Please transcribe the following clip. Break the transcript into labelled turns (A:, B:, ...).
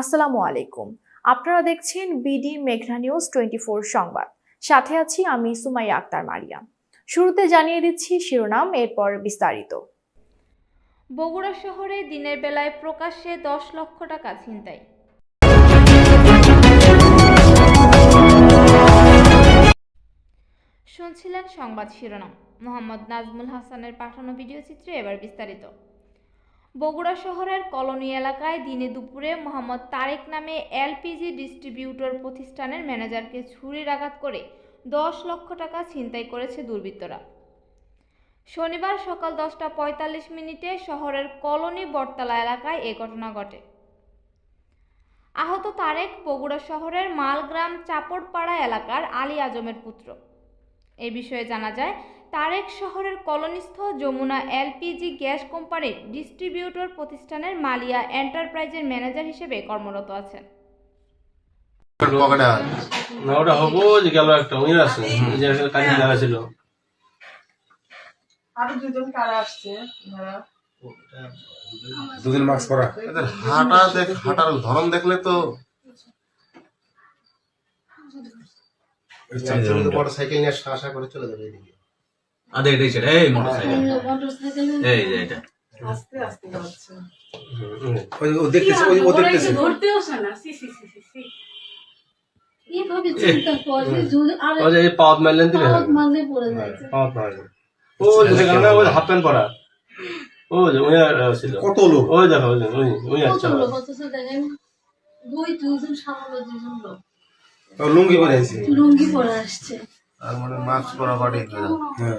A: আসসালামু আলাইকুম। আপনারা দেখছেন বিডি মেঘনা নিউজ টোয়েন্টি সংবাদ। সাথে আছি আমি সুমাইয়া আক্তার মারিয়া। শুরুতে জানিয়ে দিচ্ছি শিরোনাম, এরপর বিস্তারিত।
B: বগুড়া শহরে দিনের বেলায় প্রকাশ্যে দশ লক্ষ টাকা ছিনতাই। শুনছিলেন সংবাদ শিরোনাম। মোহাম্মদ নাজমুল হাসানের পাঠানো ভিডিও চিত্রে এবার বিস্তারিত। বগুড়া শহরের কলোনি এলাকায় দিনে দুপুরে মোহাম্মদ তারেক নামে এলপিজি ডিস্ট্রিবিউটর প্রতিষ্ঠানের ম্যানেজারকে ছুরির আঘাত করে দশ লক্ষ টাকা ছিনতাই করেছে দুর্বৃত্তরা। শনিবার সকাল দশটা পঁয়তাল্লিশ মিনিটে শহরের কলোনি বটতলা এলাকায় এ ঘটনা ঘটে। আহত তারেক বগুড়া শহরের মালগ্রাম চাপড়পাড়া এলাকার আলী আজমের পুত্র। এ বিষয়ে জানা যায় তারেক শহরের কলোনিস্থ Jamuna L P G gas কোম্পানির ডিস্ট্রিবিউটর প্রতিষ্ঠানের মালিয়া এন্টারপ্রাইজের ম্যানেজার হিসেবে কর্মরত আছেন।
C: পকেটে
D: না ওটা হব যে গেল একটা উনি আছে যে কাজে যারা ছিল।
E: আরও দুজন কারা আসছে?
C: দুদিন মাস্ক পরা এদের হাঁটা দেখ হাঁটার ধরন দেখলে তো মোটর সাইকেল নিয়ে আসা আসা করে চলে যাবে এদিকে।
F: আদে এটাই সেটা এই মোটরসাইকেল এই যে এটা।
E: আস্তে আস্তে যাচ্ছে।
C: ও দেখতেছে ওই ও দেখতেছে।
E: ধরতেও না। সি সি সি সি সি।
G: চিন্তা করে যদি আরে
D: ওই যে এই পাওয়াত মারলেন দিলে
G: পাওয়াত মারলে পড়ে যাচ্ছে
D: মারলেন ও যে কারণে ওই হাফ প্যান্ট পরা। ও যে আর ছিল।
C: কত লোক?
D: ওই দেখো ওই যে
G: কত
D: আচ্ছা
G: লোক? দেখেন দুই লোক।
C: লুঙ্গি পরে আছে।
G: লুঙ্গি পরে আসছে।
C: আর মানে মাস্ক পরা বাড়ি হ্যাঁ।